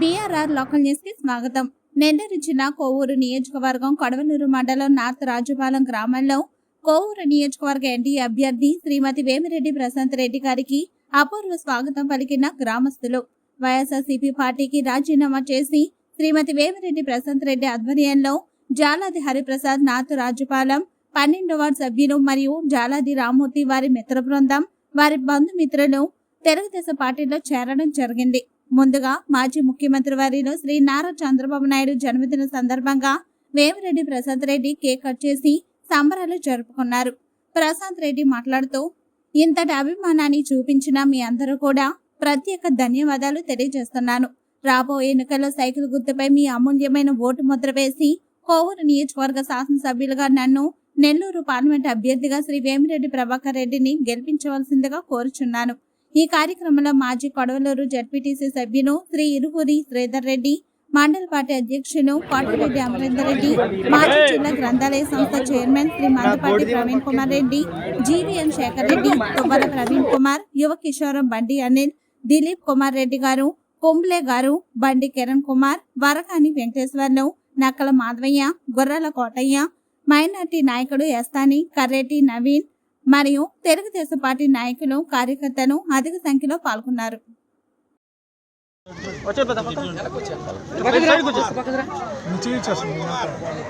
BRR local న్యూస్కి స్వాగతం. నెల్లూరు జిల్లా కోవూరు నియోజకవర్గం కొడవలూరు మండలం నార్త్ రాజుపాలెం గ్రామంలో కోవూరు నియోజకవర్గ ఎన్డీఏ అభ్యర్థి శ్రీమతి వేమిరెడ్డి ప్రశాంత్ రెడ్డి గారికి అపూర్వ స్వాగతం పలికిన గ్రామస్తులు. వైఎస్ఆర్సీపీ పార్టీకి రాజీనామా చేసి శ్రీమతి వేమిరెడ్డి ప్రశాంత్ రెడ్డి ఆధ్వర్యంలో జాలాది హరిప్రసాద్ నార్త్ రాజుపాలెం పన్నెండు వార్డు సభ్యులు మరియు జాలాది రామ్మూర్తి వారి మిత్ర బృందం వారి బంధుమిత్రులు తెలుగుదేశం పార్టీలో చేరడం జరిగింది. ముందుగా మాజీ ముఖ్యమంత్రి వారిలో శ్రీ నారా చంద్రబాబు నాయుడు జన్మదిన సందర్భంగా వేమిరెడ్డి ప్రశాంత్ రెడ్డి కేక్ కట్ చేసి సంబరాలు జరుపుకున్నారు. ప్రశాంత్ రెడ్డి మాట్లాడుతూ ఇంతటి అభిమానాన్ని చూపించిన మీ అందరూ కూడా ప్రత్యేక ధన్యవాదాలు తెలియజేస్తున్నాను. రాబోయే ఎన్నికల్లో సైకిల్ గుర్తుపై మీ అమూల్యమైన ఓటు ముద్ర వేసి కోవూరు నియోజకవర్గ శాసనసభ్యులుగా నన్ను నెల్లూరు పార్లమెంట్ అభ్యర్థిగా శ్రీ వేమిరెడ్డి ప్రభాకర్ రెడ్డిని గెలిపించవలసిందిగా కోరుచున్నాను. ఈ కార్యక్రమంలో మాజీ కొడవలూరు జడ్పీటీసీ సభ్యులు శ్రీ ఇరువురి శ్రీధర్ రెడ్డి మండల పార్టీ అధ్యక్షులు కోటరెడ్డి అమరేందర్ రెడ్డి మాజీ జిల్లా గ్రంథాలయ సంస్థ చైర్మన్ శ్రీ మందపాటి ప్రవీణ్ కుమార్ రెడ్డి జీవీఎం శేఖర్ రెడ్డి తువ్వల ప్రవీణ్ కుమార్ యువ కిషోరం బండి అనిల్ దిలీప్ కుమార్ రెడ్డి గారు కుంబ్లే గారు బండి కిరణ్ కుమార్ వరకాని వెంకటేశ్వర్లు నక్కల మాధవయ్య గొర్రెల కోటయ్య మైనార్టీ నాయకుడు ఎస్తాని కర్రెటి నవీన్ మరియు తెలుగుదేశం పార్టీ నాయకులు కార్యకర్తలు అధిక సంఖ్యలో పాల్గొన్నారు.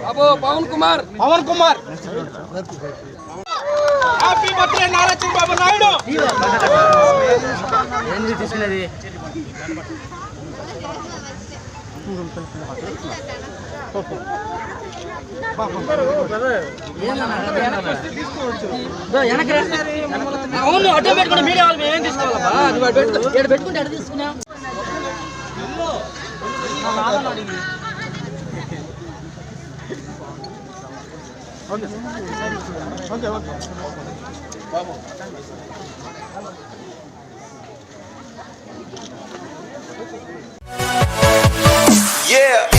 Babu Pawan Kumar. Pawan Kumar. Happy birthday Nara Chandrababu Naidu. ఏంది తీసుకునేది? అవును అడ్డం పెట్టుకుని మీడియా వాళ్ళు మేమేం తీసుకోవాలబ్బా నువ్వు అటు పెట్టుకో ఇక్కడ పెట్టుకుంటే అటు తీసుకున్నాం ఓకే ఓకే Yeah.